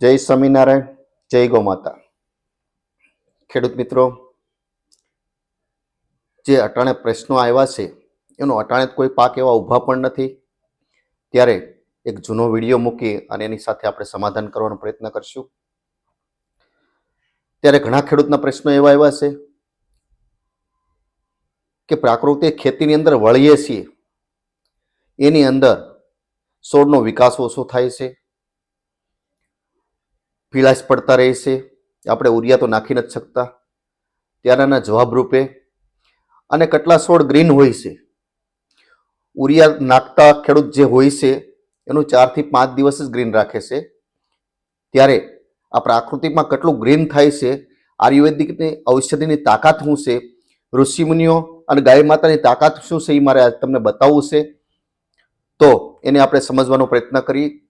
જય સ્વામિનારાયણ, જય ગૌ માતા. ખેડૂત મિત્રો, જે અટાણે પ્રશ્નો આવ્યા છે, એનો અટાણે કોઈ પાક એવા ઊભા પણ નથી. ત્યારે એક જૂનો વીડિયો મૂકી અને એની સાથે આપણે સમાધાન કરવાનો પ્રયત્ન કરશું. ત્યારે ઘણા ખેડૂતના પ્રશ્નો એવા આવ્યા છે કે પ્રાકૃતિક ખેતીની અંદર વળીએ છીએ. એની અંદર છોડનો વિકાસ ઓછો થાય છે. પીળાશ પડતા રહે છે આપણે ઉરિયા તો નાખી નથી શકતા. ત્યારના જવાબ રૂપે અને કેટલા છોડ ગ્રીન હોય છે? ઉરિયા નાખતા ખેડૂત જે હોય છે, એનું ચારથી પાંચ દિવસ જ ગ્રીન રાખે છે. ત્યારે આ પ્રાકૃતિકમાં કેટલું ગ્રીન થાય છે, આયુર્વેદિકની ઔષધિની તાકાત શું છે, ઋષિમુનિઓ અને ગાય માતાની તાકાત શું છે, એ મારે આજ તમને બતાવવું છે. તો એને આપણે સમજવાનો પ્રયત્ન કરીએ.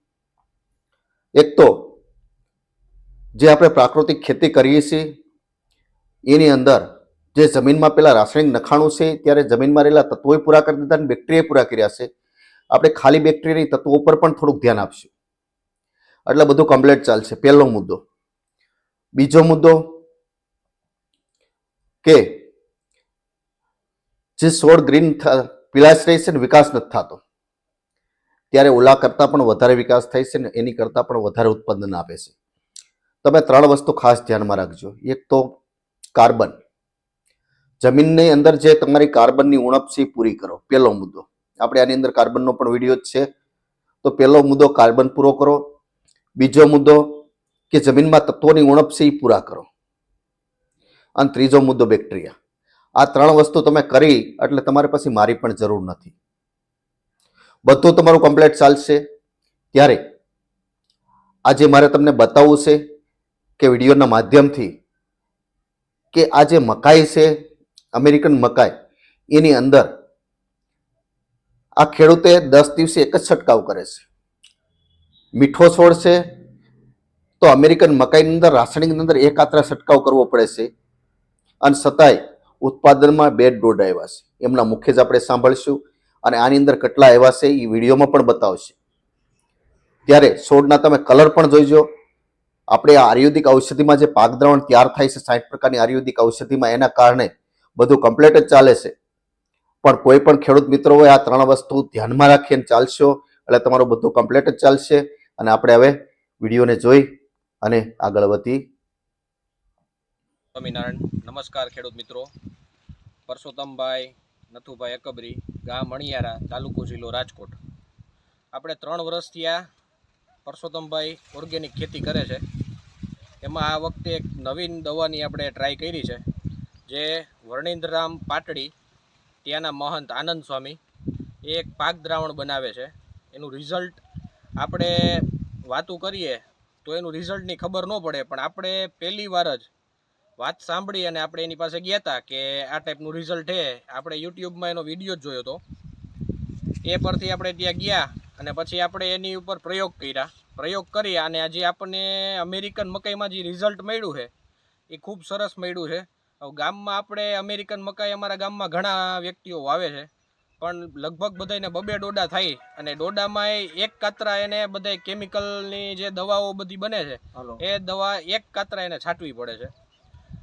એક તો જે આપણે પ્રાકૃતિક ખેતી કરીએ છીએ, એની અંદર જે જમીનમાં પેલા રાસાયણિક નખાણું છે, ત્યારે જમીનમાં રહેલા તત્વોએ પૂરા કરી દીધા અને બેક્ટેરિયા પૂરા કર્યા છે. આપણે ખાલી બેક્ટેરિયાની તત્વો પર પણ થોડુંક ધ્યાન આપશું. એટલે બધું કમ્પ્લેટ ચાલશે. પહેલો મુદ્દો. બીજો મુદ્દો કે જે છોડ ગ્રીન પીલાશ રહી છે ને વિકાસ નથી થતો. ત્યારે ઓલા કરતાં પણ વધારે વિકાસ થાય છે ને એની કરતાં પણ વધારે ઉત્પાદન આપે છે. તમે ત્રણ વસ્તુ ખાસ ધ્યાનમાં રાખજો. એક તો કાર્બન. જમીનની અંદર જે તમારી કાર્બનની ઉણપ છે પૂરી કરો. પહેલો મુદ્દો. આપણે આની અંદર કાર્બનનો પણ વીડિયો જ છે. તો પહેલો મુદ્દો કાર્બન પૂરો કરો. બીજો મુદ્દો કે જમીનમાં તત્વોની ઉણપ છે એ પૂરા કરો. અને ત્રીજો મુદ્દો બેક્ટેરિયા. આ ત્રણ વસ્તુ તમે કરી એટલે તમારે પછી મારી પણ જરૂર નથી. બધું તમારું કમ્પ્લેટ ચાલશે. ત્યારે આજે મારે તમને બતાવવું છે કે વિડીયોના માધ્યમથી કે આ જે મકાઈ છે, અમેરિકન મકાઈ, એની અંદર આ ખેડૂતે દસ દિવસે એક જ છંટકાવ કરે છે. મીઠો છોડ છે, તો અમેરિકન મકાઈની અંદર, રાસાયણિકની અંદર એક આત્રા છંટકાવ કરવો પડે છે. અને છતાંય ઉત્પાદનમાં બે દોઢ આવ્યા છે. એમના મુખ્ય જ આપણે સાંભળીશું અને આની અંદર કેટલા આવ્યા છે, એ વિડીયોમાં પણ બતાવશે. ત્યારે છોડના તમે કલર પણ જોઈજો. આપણે આયુર્વેદિક ઔષધિમાં જે પાક દ્રાવણ તૈયાર થાય છે, સાઠ પ્રકારની આયુર્વેદિક ઔષધિમાં એના કારણે બધું કમ્પ્લેટ જ ચાલે છે. પણ કોઈ પણ ખેડૂત મિત્રો હોય, આ ત્રણ વસ્તુ ધ્યાનમાં રાખીને ચાલશો, એટલે તમારું બધું કમ્પ્લેટ જ ચાલશે. અને આપણે હવે વિડીયોને જોઈ અને આગળ વધી. સ્વામિનારાયણ નમસ્કાર ખેડૂત મિત્રો. પરસોત્તમભાઈ, નથુભાઈ અકબરી ગામ મણિયારા, તાલુકો જિલ્લો રાજકોટ. આપણે ત્રણ વર્ષથી આ પરસોત્તમભાઈ ઓર્ગેનિક ખેતી કરે છે. એમાં આ વખતે એક નવીન દવાની આપણે ટ્રાય કરી છે, જે વર્ણિન્દ્રરામ પાટડી, ત્યાંના મહંત આનંદ સ્વામી, એ એક પાક દ્રાવણ બનાવે છે. એનું રિઝલ્ટ આપણે વાતું કરીએ તો એનું રિઝલ્ટની ખબર ન પડે, પણ આપણે પહેલી વાર જ વાત સાંભળી અને આપણે એની પાસે ગયા હતા કે આ ટાઈપનું રિઝલ્ટ છે. આપણે યુટ્યુબમાં એનો વીડિયો જ જોયો હતો એ પરથી આપણે ત્યાં ગયા અને પછી આપણે એની ઉપર પ્રયોગ કર્યા. પ્રયોગ કરી અને આજે આપણને અમેરિકન મકાઈમાં જે રિઝલ્ટ મળ્યું છે એ ખૂબ સરસ મળ્યું છે. ગામમાં આપણે અમેરિકન મકાઈ અમારા ગામમાં ઘણા વ્યક્તિઓ વાવે છે પણ લગભગ બધાને બબે ડોડા થાય અને ડોડામાં એક કાતરા એને બધા કેમિકલની જે દવાઓ બધી બને છે એ દવા એક કાતરા એને છાંટવી પડે છે.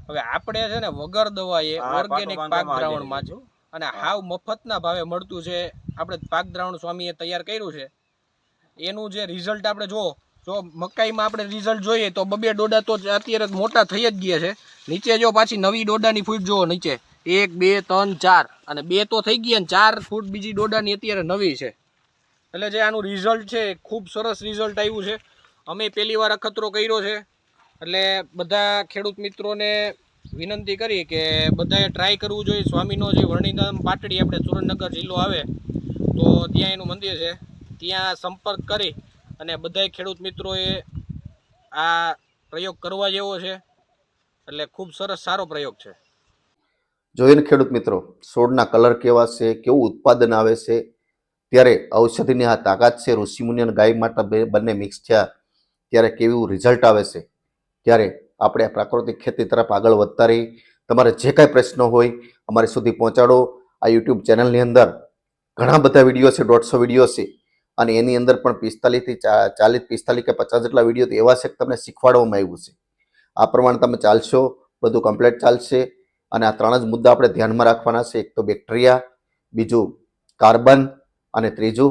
હવે આપણે છે ને વગર દવા એ ઓર્ગેનિક પાક દ્રાવણમાં જ અને હાવ મફતના ભાવે મળતું છે. આપણે પાક દ્રાવણ સ્વામીએ તૈયાર કર્યું છે. એનું જે રિઝલ્ટ આપણે જો જો મકાઈમાં આપણે રિઝલ્ટ જોઈએ તો બબે ડોડા તો અત્યારે મોટા થઈ જ ગયા છે. નીચે જો પાછી નવી ડોડાની ફૂટ જુઓ નીચે. એક બે ત્રણ ચાર. અને બે તો થઈ ગયા ને ચાર ફૂટ બીજી ડોડાની અત્યારે નવી છે. એટલે જે આનું રિઝલ્ટ છે ખૂબ સરસ રિઝલ્ટ આવ્યું છે. અમે પહેલી વાર અખતરો કર્યો છે. એટલે બધા ખેડૂત મિત્રોને વિનંતી કરી કે બધાએ ટ્રાય કરવું જોઈએ. સ્વામીનો જે વર્ણિધામ પાટડી આપણે સુરેન્દ્રનગર જિલ્લો આવે, તો ત્યાં એનું મંદિર છે. ત્યાં સંપર્ક કરી અને બધાય ખેડૂત મિત્રોએ આ પ્રયોગ કરવા જેવો છે. એટલે ખૂબ સરસ સારો પ્રયોગ છે. જોઈને ખેડૂત મિત્રો, છોડના કલર કેવા છે, કેવું ઉત્પાદન આવે છે, ત્યારે ઔષધિની આ તાકાત છે. ઋષિમુનિ અને ગાય બે- બંને મિક્સ થયા, ત્યારે કેવું રિઝલ્ટ આવે છે, ત્યારે આપણે આ પ્રાકૃતિક ખેતી તરફ આગળ વધતા રહી તમારે જે કાંઈ પ્રશ્નો હોય અમારી સુધી પહોંચાડો. આ યુટ્યુબ ચેનલની અંદર ઘણા બધા વીડિયો છે, દોઢસો વીડિયો છે. અને એની અંદર પણ પિસ્તાલીસથી ચાલીસ, પિસ્તાલીસ કે પચાસ જેટલા વીડિયો તો એવા છે કે તમને શીખવાડવામાં આવ્યું છે. આ પ્રમાણે તમે ચાલશો, બધું કમ્પ્લીટ ચાલશે. અને આ ત્રણ જ મુદ્દા આપણે ધ્યાનમાં રાખવાના છે. એક તો બેક્ટેરિયા, બીજું કાર્બન અને ત્રીજું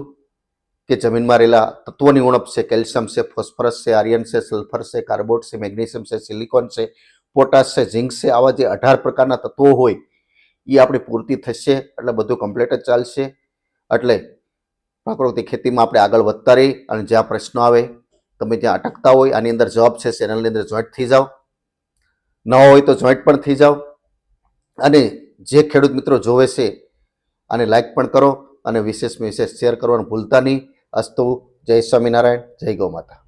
કે જમીનમાં રહેલા તત્વોની ઉણપ છે, કેલ્શિયમ છે, ફોસ્ફરસ છે આર્યન છે, સલ્ફર છે, કાર્બોટ છે, મેગ્નેશિયમ છે, સિલિકોન છે, પોટાશ છે, ઝીંક છે. આવા જે અઢાર પ્રકારના તત્વો હોય એ આપણી પૂર્તિ થશે, એટલે બધું કમ્પ્લીટ જ ચાલશે. એટલે પ્રાકૃતિક ખેતીમાં આપણે આગળ વધતા રહી અને જ્યાં પ્રશ્નો આવે, તમે જ્યાં અટકતા હોય, આની અંદર જવાબ છે, ચેનલની અંદર જોઈન્ટ થઈ જાઓ. ન હોય તો જોઈન્ટ પણ થઈ જાઓ. અને જે ખેડૂત મિત્રો જોવે છે, આને લાઈક પણ કરો અને વિશેષમાં વિશેષ શેર કરવાનું ભૂલતા નહીં. અસ્તુ જય સ્વામિનારાયણ જય ગૌ માતા